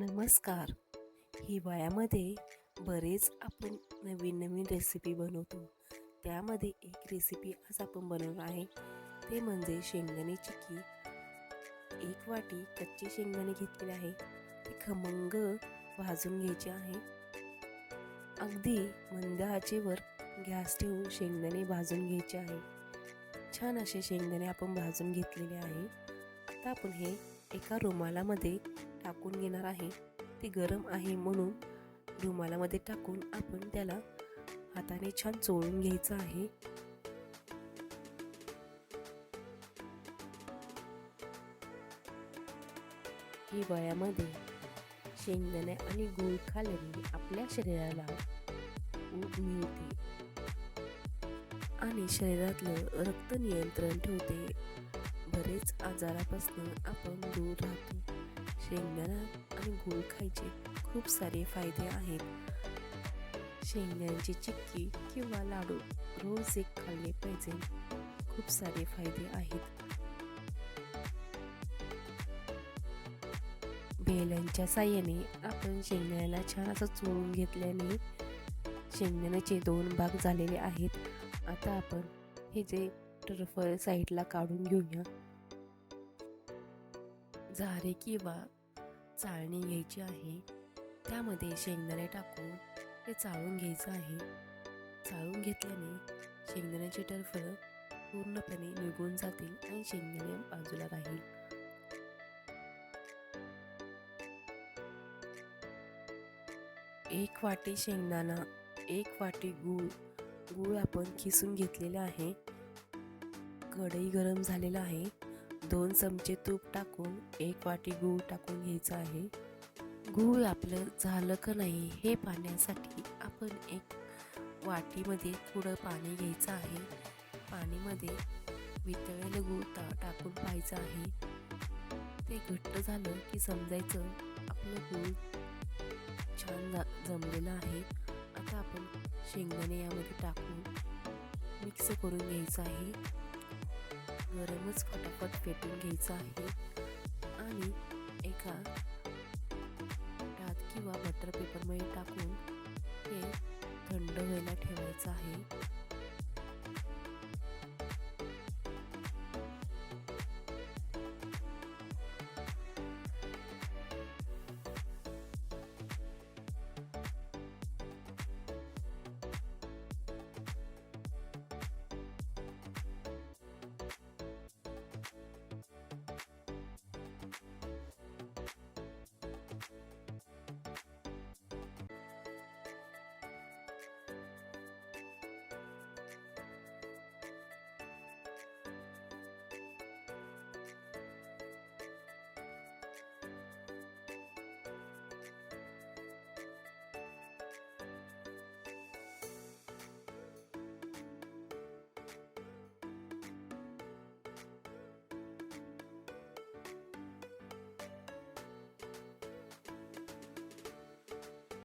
नमस्कार. हिवाळ्यामध्ये बरेच आपण नवीन नवीन रेसिपी बनवतो. त्यामध्ये एक रेसिपी आज आपण बनवणार आहे. ते म्हणजे शेंगदाणे चिक्की. एक वाटी कच्चे शेंगदाणे घेतलेले आहे. ते खमंग भाजून घ्यायचे आहे. अगदी मंद आचेवर गॅस ठेवून शेंगदाणे भाजून घ्यायचे आहे. छान असे शेंगदाणे आपण भाजून घेतलेले आहे. आता आपण हे एका रुमालामध्ये टाकून घेणार आहे. ते गरम आहे म्हणून रुमालामध्ये टाकून आपण त्याला हाताने छान चोळून घ्यायचं आहे. हिवाळ्यामध्ये शेंगदाणे आणि गूळ खाल्ल्याने आपल्या शरीराला ऊब मिळते आणि शरीरातलं रक्त नियंत्रण ठेवते. बरेच आजारापासून आपण दूर राहतो. शेंगदाणा आणि गूळ खायचे खूप सारे फायदे आहेत. शेंगदाण्याची चिक्की किंवा लाडू रोज एक खाल्ले पाहिजे. खूप सारे फायदे आहेत. बेलांच्या साह्याने आपण शेंगदाण्याला छान असं चोळून घेतल्याने शेंगदाण्याचे दोन भाग झालेले आहेत. आता आपण हे जे टर्फल साईडला काढून घेऊया. झारे किंवा चाळणी घ्यायची आहे. त्यामध्ये शेंगदाणे टाकून ते चाळून घ्यायचं आहे. चाळून घेतल्याने शेंगदाण्याची टरफळं पूर्णपणे निघून जातील आणि शेंगदाणे बाजूला राहील. एक वाटी शेंगदाणा एक वाटी गूळ. गूळ आपण खिसून घेतलेला आहे. कढई गरम झालेला आहे. दोन चमचे तूप टाकून एक वाटी गूळ टाकून घ्यायचं आहे. गूळ आपलं झालं का नाही हे पाण्यासाठी आपण एक वाटीमध्ये थोडं पाणी घ्यायचं आहे. पाणीमध्ये वितळलेलं गूळ ता टाकून पाहायचं आहे. ते घट्ट झालं की समजायचं आपलं गूळ छान जमलेलं आहे. आता आपण शेंगदाणे यामध्ये टाकून मिक्स करून घ्यायचं आहे. गरमच फटाफट फेटून घ्यायचं आहे. आणि एका टात किंवा बटर पेपरमध्ये टाकून हे थंड व्हायला ठेवायचं आहे.